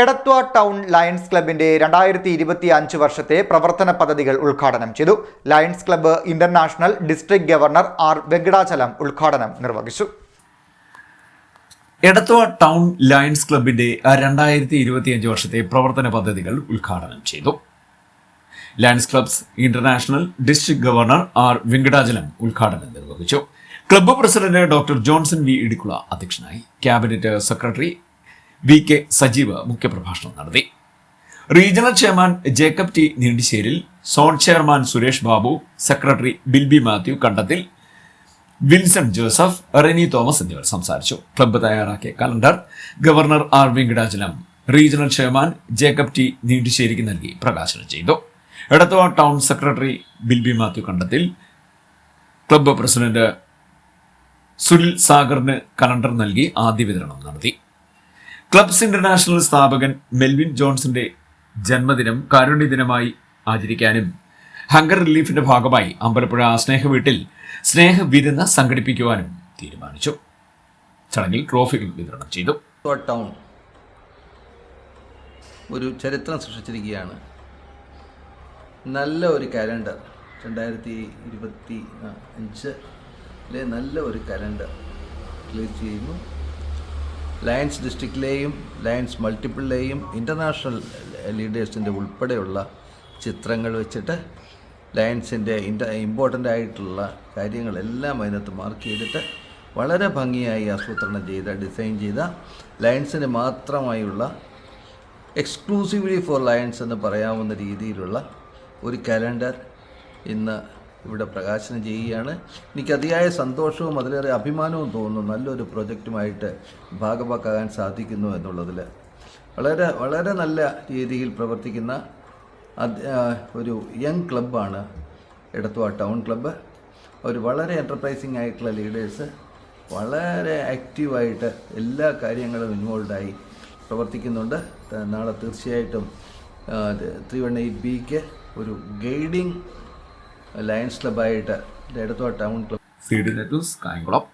Edathua town lions ക്ലബിന്റെ രണ്ടായിരത്തി ഇരുപത്തി അഞ്ച് വർഷത്തെ പ്രവർത്തന പദ്ധതികൾ ഉദ്ഘാടനം ചെയ്തു. Lions Club International District Governor R Venkatachalam ഉദ്ഘാടനം നിർവഹിച്ചു. എടത്വ ടൗൺ ലയൺസ് ക്ലബിന്റെ രണ്ടായിരത്തി ഇരുപത്തിയഞ്ച് വർഷത്തെ പ്രവർത്തന പദ്ധതികൾ ഉദ്ഘാടനം ചെയ്തു. Lions Clubs International district governor R Venkatachalam ഉദ്ഘാടനം നിർവഹിച്ചു. Club president doctor Johnson V Idikkula അധ്യക്ഷനായി. Cabinet secretary V K Sajeev മുഖ്യപ്രഭാഷണം നടത്തി. Regional chairman Jacob T Neendisseril zone chairman Suresh Babu secretary Bilby Mathew Kandathil Vinson Joseph Reni Thomas എന്നിവർ സംസാരിച്ചു. Club തയ്യാറാക്കിയ calendar governor R Venkitachalam regional chairman Jacob T നീണ്ടിശ്ശേരിക്ക് നൽകി പ്രകാശനം ചെയ്തു. Edathua town secretary Bilby Mathew Kandathil club president Sunil സാഗറിന് calendar നൽകി ആദ്യ വിതരണം നടത്തി. ക്ലബ്സ് ഇന്റർനാഷണൽ സ്ഥാപകൻ മെൽവിൻ ജോൺസന്റെ ജന്മദിനം കാരുണ്യദിനമായി ആചരിക്കാനും ഹങ്കർ റിലീഫിന്റെ ഭാഗമായി അമ്പലപ്പുഴ സ്നേഹ വീട്ടിൽ സ്നേഹ വിരുന്ന് സംഘടിപ്പിക്കുവാനും തീരുമാനിച്ചു. ചടങ്ങിൽ ട്രോഫികൾ വിതരണം ചെയ്തു. ടൗൺ ഒരു ചരിത്രം സൃഷ്ടിച്ചിരിക്കുകയാണ്. നല്ല ഒരു കലണ്ടർ രണ്ടായിരത്തി ഇരുപത്തി അഞ്ചിലെ നല്ല ഒരു കലണ്ടർ റിലീസ് ചെയ്യുന്നു. ലയൺസ് ഡിസ്ട്രിക്റ്റിലെയും ലയൺസ് മൾട്ടിപ്പിളിലെയും ഇന്റർനാഷണൽ ലീഡേഴ്സിന്റെ ഉൾപ്പെടെയുള്ള ചിത്രങ്ങൾ വെച്ചിട്ട് ലയൺസിന്റെ ഇന്റ ഇമ്പോർട്ടന്റ് ആയിട്ടുള്ള കാര്യങ്ങളെല്ലാം അതിനകത്ത് മാർക്ക് ചെയ്തിട്ട് വളരെ ഭംഗിയായി ആസൂത്രണം ചെയ്ത ഡിസൈൻ ചെയ്ത ലയൺസിന് മാത്രമായുള്ള എക്സ്ക്ലൂസീവ്ലി ഫോർ ലയൺസ് എന്ന് പറയാവുന്ന രീതിയിലുള്ള ഒരു കലണ്ടർ ഇന്ന് ഇവിടെ പ്രകാശനം ചെയ്യുകയാണ്. എനിക്ക് അതിയായ സന്തോഷവും അതിലേറെ അഭിമാനവും തോന്നുന്നു. നല്ലൊരു പ്രൊജക്റ്റുമായിട്ട് ഭാഗമാക്കാൻ സാധിക്കുന്നു എന്നുള്ളതിൽ. വളരെ വളരെ നല്ല രീതിയിൽ പ്രവർത്തിക്കുന്ന ഒരു യങ് ക്ലബ്ബാണ് എടത്തുവാ ടൗൺ ക്ലബ്ബ്. ഒരു വളരെ എന്റർപ്രൈസിങ് ആയിട്ടുള്ള ലീഡേഴ്സ് വളരെ ആക്റ്റീവായിട്ട് എല്ലാ കാര്യങ്ങളും ഇൻവോൾവായി പ്രവർത്തിക്കുന്നുണ്ട്. നാളെ തീർച്ചയായിട്ടും ത്രീ വൺ എയ്റ്റ് ബിക്ക് ഒരു guiding Lions ക്ലബ്ബായിട്ട് Edathua town club C D net news Kayamkulam